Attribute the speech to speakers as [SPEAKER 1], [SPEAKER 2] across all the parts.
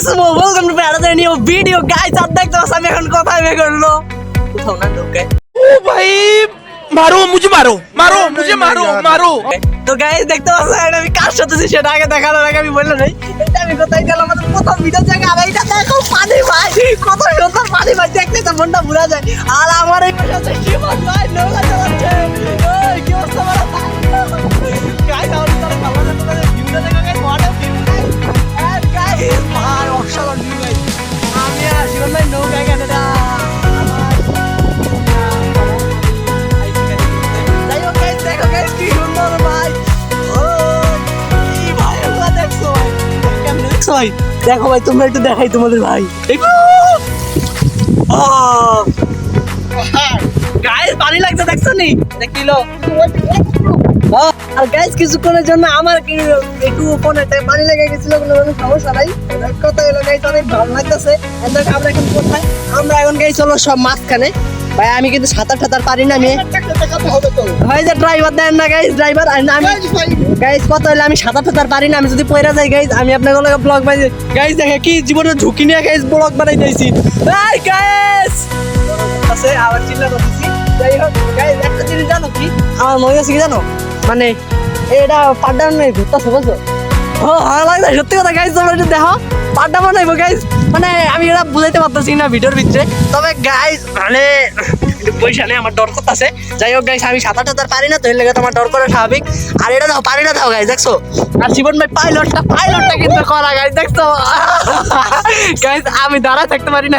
[SPEAKER 1] This মো welcome to ব্যাটাদের new video guys আর দেখতে পাচ্ছ আমি এখন কোথায় বের করল? কোথাও না ঢুকে
[SPEAKER 2] ও ভাই মারো মুঝে মারো মারো মুঝে মারো মারো।
[SPEAKER 1] তো গাইস দেখতে পাচ্ছ আমি কার সাথে আছি সেটা আগে দেখানোর আগে আমি বললাম নাই আমি কোথায় গেলাম? আমাদের প্রথম ভিডিও থেকে আর এইটা দেখো পানি ভাই কত সুন্দর পানি ভাই দেখতে তো মনটা ভুলা যায়। আর আমার এই পাশে শিবন ভাই নৌকা দেখছ ভাই? দেখো ভাই তোমরা একটু দেখাই তোমাদের ভাই। দেখো পানি লাগছে দেখছ নি? দেখিলো আর গাইস কিছুক্ষণের জন্য আমার কি একটু ফোনে পানি লেগে গেছিল কোনো কোনো সমস্যা নাই। কথা হলো গাইস অনেক ভালো লাগতেছে। আমরা এখন কোথায়? আমরা এখন গাইস হলো সব মাঝখানে। ভাই আমি কিন্তু সাঁতার টাতার পারি না আমি ভাই যে ড্রাইভার দেন না গাইস ড্রাইভার আমি গাইস কত হইলে আমি সাঁতার টাতার পারি না আমি যদি পয়রা যাই গাইস আমি আপনার লগে ব্লগ বানাই গাইস দেখে কি জীবনের ঝুঁকি নিয়ে গাইস ব্লগ বানাই দিয়েছি। এই গাইস আছে আবার চিল্লা করতেছি। যাই হোক গাইস একটা জিনিস জানো কি? আমার মনে আছে কি জানো? মানে এটা পাড্ডার নেই ঘুরতেছে বুঝছ? ও, ভালো লাগছে, সত্যি কথা গাইস তোমরা একটু দেখো। পাড্ডা বানাইবো গাইস মানে আমি এটা বুঝাইতে পারতেছি না ভিডিওর ভিতরে। তবে গাইস মানে পয়সা নেই, আমার ডর করতেছে। যাই হোক গাইস আমি সাঁতার টাতার পারি না, তো এর তোমার ডর করা স্বাভাবিক। আর এটা দাও, পারি না দাও গাইস দেখছ? আর জীবন ভাই পাইলটটা পাইলটটা কিন্তু করা গাইজ দেখছ? গাইস আমি দাঁড়া থাকতে পারি না।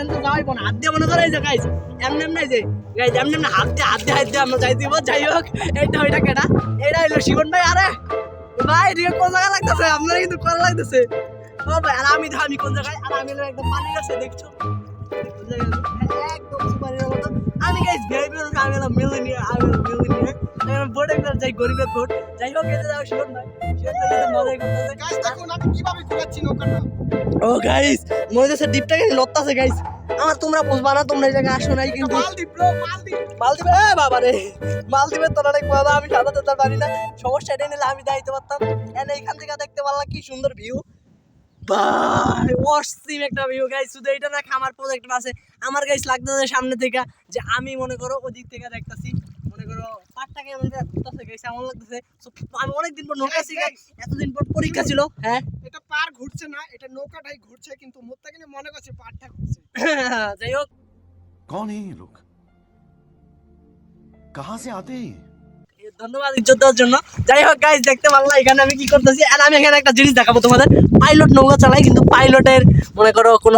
[SPEAKER 1] আমার হ্যান্ড যাইব না। হাত দিয়ে মনে দিয়ে, হাত দিয়ে হাত দিয়ে আমরা যাই দিব, যাই কেটা এটা হইল শিবন ভাই, আরে! ভাই রিও কোন লাগতেছে? ও ভাই, আর আমি কোন জায়গায়? আমি একদম পানির কাছে, দেখছ? আমি? একদম আমি গাইস আমি হলো মিলিনিয়ার যাই গরিবের ভোট যাই হোক এতে যাও শিবন ভাই শিবন ভাই কিন্তু মজাই করতেছে
[SPEAKER 3] গাইস দেখুন আমি কীভাবে ঘোরাচ্ছি নৌকাটা।
[SPEAKER 1] ও গাইস মনে হচ্ছে ডিপটা লত্তাছে গাইস আমার তোমরা বুঝবা না তোমরা এই জায়গায় আসো নাই কিন্তু
[SPEAKER 3] মালদ্বীপ
[SPEAKER 1] এ বাবা রে তোর অনেক আমি সাদা দিতে পারি না। সমস্যা এটা নিলে আমি দাইতে পারতাম। এনে এখান থেকে দেখতে পারলাম কি সুন্দর ভিউ ভাই অসীম একটা ভিউ গাইস শুধু এটা না আমার প্রজেক্ট আছে আমার গাইস লাগতেছে সামনে থেকে যে আমি মনে করো ওদিক থেকে দেখতাছি মনে করো পাটটাকে আমাদের ঘুরতেছে গাইস এমন লাগতেছে So, আমি অনেকদিন পর নৌকা শিখে এতদিন পর পরীক্ষা ছিল হ্যাঁ
[SPEAKER 3] এটা পার ঘুরছে না এটা নৌকাটাই ঘুরছে কিন্তু মুক্তাকিনে মনে করছে পারটা ঘুরছে
[SPEAKER 1] যাই হোক
[SPEAKER 4] कौन है ये लोग कहां से आते हैं ये?
[SPEAKER 1] ধন্যবাদ ইজ্জত দেওয়ার জন্য। যাই হোক গাইজ দেখতে পারলাম এখানে আমি কি করতেছি? আর আমি এখানে একটা জিনিস দেখাবো তোমাদের। পাইলট নৌকা চালাই কিন্তু পাইলটের মনে করো কোনো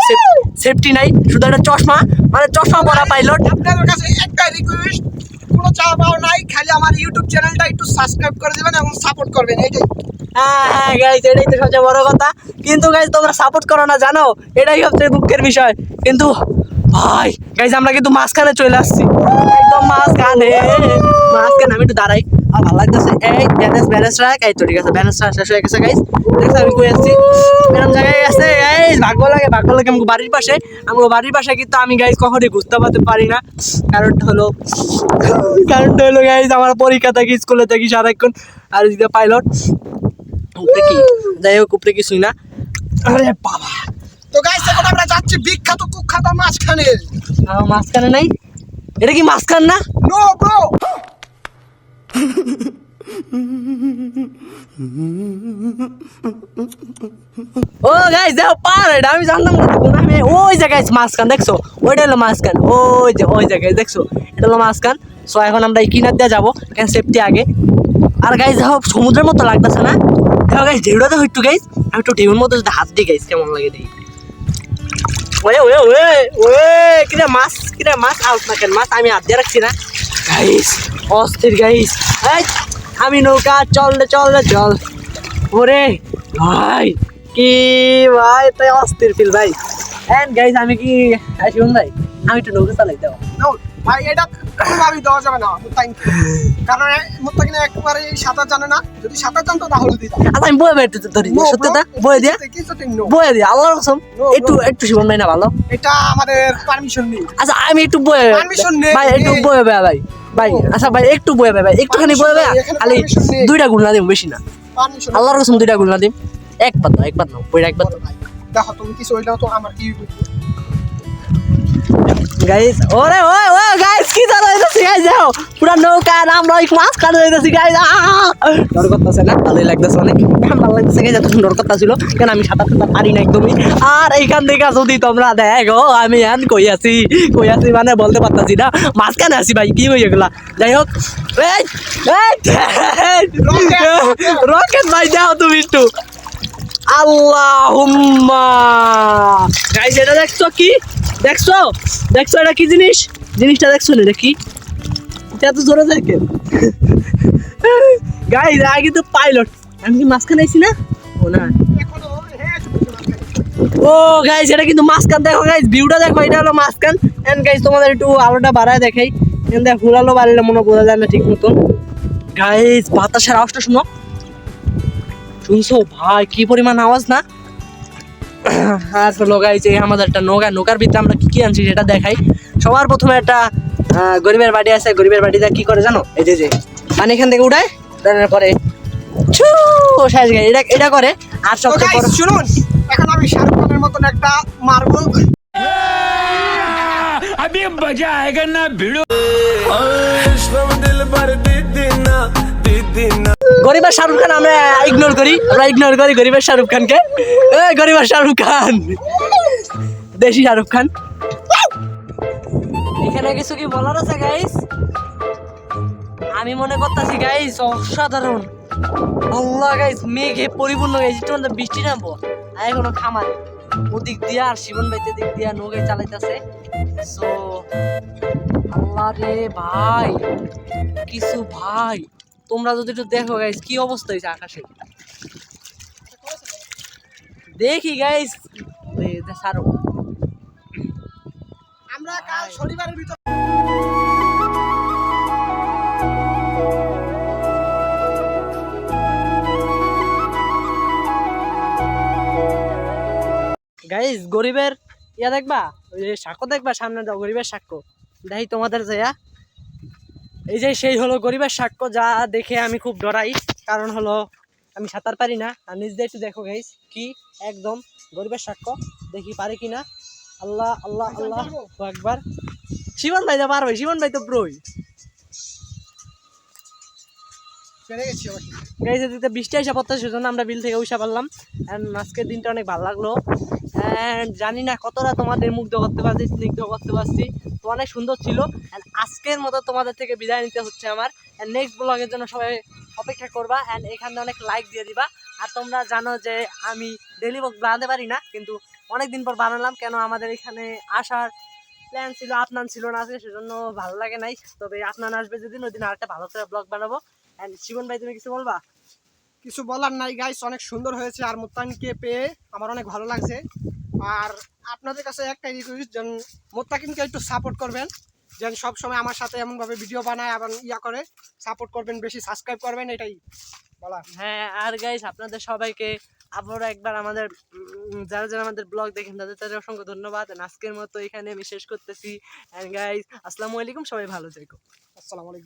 [SPEAKER 1] সেফটি নাই। শুধু একটা চশমা। মানে চশমা পরা পাইলট
[SPEAKER 3] আপনাদের কাছে একটা রিকোয়েস্ট কোনো চাওয়া পাওয়া নাই খালি আমার ইউটিউব চ্যানেলটা একটু সাবস্ক্রাইব করে দেবেন এবং সাপোর্ট করবেন এইটাই।
[SPEAKER 1] হ্যাঁ হ্যাঁ গাইজ এটাই তো সবচেয়ে বড় কথা। কিন্তু গাইজ তোমরা সাপোর্ট করো না জানো? এটাই সবচেয়ে দুঃখের বিষয়। কিন্তু ভাই গাইজ আমরা কিন্তু মাঝখানে চলে আসছি। একদম মাঝখানে। মাঝখানে আমি একটু দাঁড়াই। আর ভালো লাগতেছে। এই ব্যালেন্স ব্যালেন্স রাখ। এই তো, ঠিক আছে ব্যালেন্স শেষ হয়ে গেছে গাইজ দেখছ আমি কই আসছি জায়গায় এই ভাগ্য লাগে ভাগ্য লাগে আমাকে বাড়ির পাশে আমার বাড়ির পাশে, কিন্তু আমি গাইজ কখনোই বুঝতে পারতে পারি না। কারণটা হলো কারণটা হলো গাইজ আমার পরীক্ষা থাকি স্কুলে থাকি সারাক্ষণ আর যদি পাইলট উপরে কি? যাই হোক, উপরে কিছুই না। আরে বাবা।
[SPEAKER 3] তো গাইস এখন আমরা যাচ্ছি বিখ্যাত কুখ্যাত মাঝখানে।
[SPEAKER 1] মাঝখানে নাই? এটা কি মাঝখান না?
[SPEAKER 3] নো ব্রো
[SPEAKER 1] ও গাইস দেখো পার আমি জানতাম না। আমি ওই যে গাইস দেখছ? ওইটা হলো মাঝখান। ওই যে, ওই জায়গায় দেখছ? এটা হলো মাঝখান। সো এখন আমরা এই কিনার দিয়ে যাব, এখানে সেফটি আগে। আর গাইস দেখো, সমুদ্রের মতো লাগতেছে না? দেখো গাইস ঢেউটা দেখো একটু গাইস আমি একটু ঢেউর মতো যদি হাত দিই গাইস কেমন লাগে দেখি? ওয়ে ওয়ে ওয়ে ওয়ে, কিরে মাছ কিরে মাছ, আউট না কেন? মাছ আমি হাত দিয়ে রাখছি না। গাইস অস্থির গাইস আমি নৌকা চল রে চল রে চল। ওরে ভাই কি ভাই তাই অস্থির ফিল ভাই। এন্ড গাইস আমি কি ভাই আমি একটু নৌকা চালাই
[SPEAKER 3] No, ভাই এটা কোনোভাবেই দেওয়া যাবে না কারণ মুত্তাকিন একবারে সাঁতার জানে না যদি সাঁতার জানতো তাহলে দিতাম।
[SPEAKER 1] আচ্ছা আমি বয়ে একটু ধরি সত্যি তা বয়ে দিয়া। বয়ে দিয়া আল্লাহর কসম একটু একটু ভাই না ভালো।
[SPEAKER 3] এটা আমাদের পারমিশন নেই।
[SPEAKER 1] আচ্ছা আমি একটু বয়ে
[SPEAKER 3] Permission নেই,
[SPEAKER 1] ভাই একটু। বয়ে ভাই ভাই আচ্ছা ভাই একটু বয়ে ভাই একটুখানি বয়ে ভাই খালি দুইটা গুণ না দিম বেশি না। আল্লাহর কসম দুইটা গুণ না দিম। একবার দাও একবার না বইটা একবার দাও।
[SPEAKER 3] দেখো তুমি কিছু হইলেও তো আমার কি
[SPEAKER 1] গাইস ওরে ওই ওই গাইস কি জানো যাও পুরা নৌকা নাম নয় মাছ কাটে যাইতেছি ডর করতেছে না, ভালোই লাগতেছে, অনেক ভালো লাগতেছে করতেছিল, কেন আমি সাঁতার কাটতে পারি না একদমই আর এইখান থেকে যদি তোমরা দেখো, আমি এখন কই আছি কই আছি মানে বলতে পারতাছি না, মাঝখানে আছি ভাই, কি হয়ে গেলা? যাই হোক রকেট ভাই, যাও তুমি একটু। আল্লাহুম্মা। গাইস এটা দেখছ কি? দেখছ? দেখছ এটা কি জিনিস? জিনিসটা দেখছ না, এটা কি? এটা এত জোরে যায় কেন? গাইস আগে তো পাইলট আমি কি মাঝখানে আইছি না? ও না। ও গাইস এটা কিন্তু মাঝখান। দেখো গাইস ভিউটা দেখো, এটা হলো মাঝখান। এন্ড গাইস তোমাদের একটু আলোটা বাড়ায় দেখাই। এন্ড দেখ ফুল বাড়লে মনে বোঝা যায় না ঠিক মতন গাইস বাতাসের আওয়াজটা শুনো। শুনছো? ভাই, কি পরিমাণ আওয়াজ না? হ্যাঁ, আজ লোকাই যে আমাদের একটা নৌকা নৌকার ভিতরে আমরা কী কী আনছি সেটা দেখাই। সবার প্রথমে একটা হ্যাঁ, গরিবের বাড়ি আছে। গরিবের বাড়িতে কী করে জানো? এই যে যে পানি এখান থেকে উঠায় উঠানোর পরে ছু শেষ গায়ে এটা এটা করে। আর সবচেয়ে বড়
[SPEAKER 3] শুনুন এখন আমি শাহরুখ খানের মতন একটা মারব।
[SPEAKER 2] আমি মজা আয়েগা না ভিড়ো। দিল ভর দিদি না দিদি না।
[SPEAKER 1] গরিবের শাহরুখ খান আমরা ইগনোর করি, আমরা ইগনোর করি গরিবের শাহরুখ খানকে। এ গরিবের শাহরুখ খান। দেশি শাহরুখ খান। এখানে কিছু কি বলার আছে গাইস আমি মনে করতেছি গাইস অসাধারণ। আল্লাহ গাইস মেঘে পরিপূর্ণ গাইস একটু মধ্যে বৃষ্টি নামবো। আর এখনও খামার। ওদিক দিয়া আর শিবন ভাইতে দিক দিয়া নৌকায় চালাইতেছে। সো আল্লাহ রে ভাই, কিছু ভাই। তোমরা যদি একটু দেখো গাইস কি অবস্থা হয়েছে আকাশে? দেখি গাইস সারো
[SPEAKER 3] আমরা কাল শনিবারের ভিতর
[SPEAKER 1] গাইস গরিবের ইয়া দেখবা? ওই সাক্ষ্য দেখবা? সামনে গরিবের সাক্ষ্য। দেখি তোমাদের যাইয়া এই যে সেই হলো গরিবের সাক্ষ্য যা দেখে আমি খুব ডরাই। কারণ হলো আমি সাঁতার পারি না। আর নিজ দিয়ে একটু দেখো গাইস কি একদম গরিবের সাক্ষ্য। দেখি পারি কিনা। আল্লাহ আল্লাহ আল্লাহ একবার শিবন ভাই তো পারবে শিবন ভাই তো ব্রই।
[SPEAKER 3] পেরে গেছি
[SPEAKER 1] এদিকে বৃষ্টি আসা পড়তে সেজন্য আমরা বিল থেকে উঠা পারলাম। অ্যান্ড আজকের দিনটা অনেক ভালো লাগল। জানি না কতটা তোমাদের মুগ্ধ করতে পারছি, স্নিগ্ধ করতে পারছি। তো অনেক সুন্দর ছিল। অ্যান্ড আজকের মতো তোমাদের থেকে বিদায় নিতে হচ্ছে আমার। অ্যান্ড নেক্সট ব্লগের জন্য সবাই অপেক্ষা করবা। অ্যান্ড এখানে অনেক লাইক দিয়ে দিবা। আর তোমরা জানো যে আমি ডেলি ব্লগ বানাতে পারি না, কিন্তু অনেক দিন পর বানালাম। কেন আমাদের এখানে আসার প্ল্যান ছিল আপনার ছিল না আজকে, সেজন্য ভালো লাগে নাই। তবে আপনার আসবে যেদিন ওই দিন আরেকটা ভালো করে ব্লগ বানাবো। অ্যান্ড শিবন ভাই, তুমি কিছু বলবা?
[SPEAKER 3] কিছু বলার নাই গাইস অনেক সুন্দর হয়েছে। আর মোত্তাকিনকে পেয়ে আমার অনেক ভালো লাগছে। আর আপনাদের কাছে একটাই রিকোয়েস্ট যেন মোত্তাকিনকে একটু সাপোর্ট করবেন যেন সব সময় আমার সাথে এমনভাবে ভিডিও বানায় এবং ইয়া করে সাপোর্ট করবেন বেশি সাবস্ক্রাইব করবেন এটাই। বলা
[SPEAKER 1] হ্যাঁ আর গাইস আপনাদের সবাইকে আবারও একবার আমাদের যারা যারা আমাদের ব্লগ দেখেন তাদের তাদের অসংখ্য ধন্যবাদ। আজকের মতো এখানে আমি শেষ করতেছি। অ্যান্ড গাইস আসসালামু আলাইকুম সবাই ভালো থেকো।
[SPEAKER 3] আসসালামু আলাইকুম।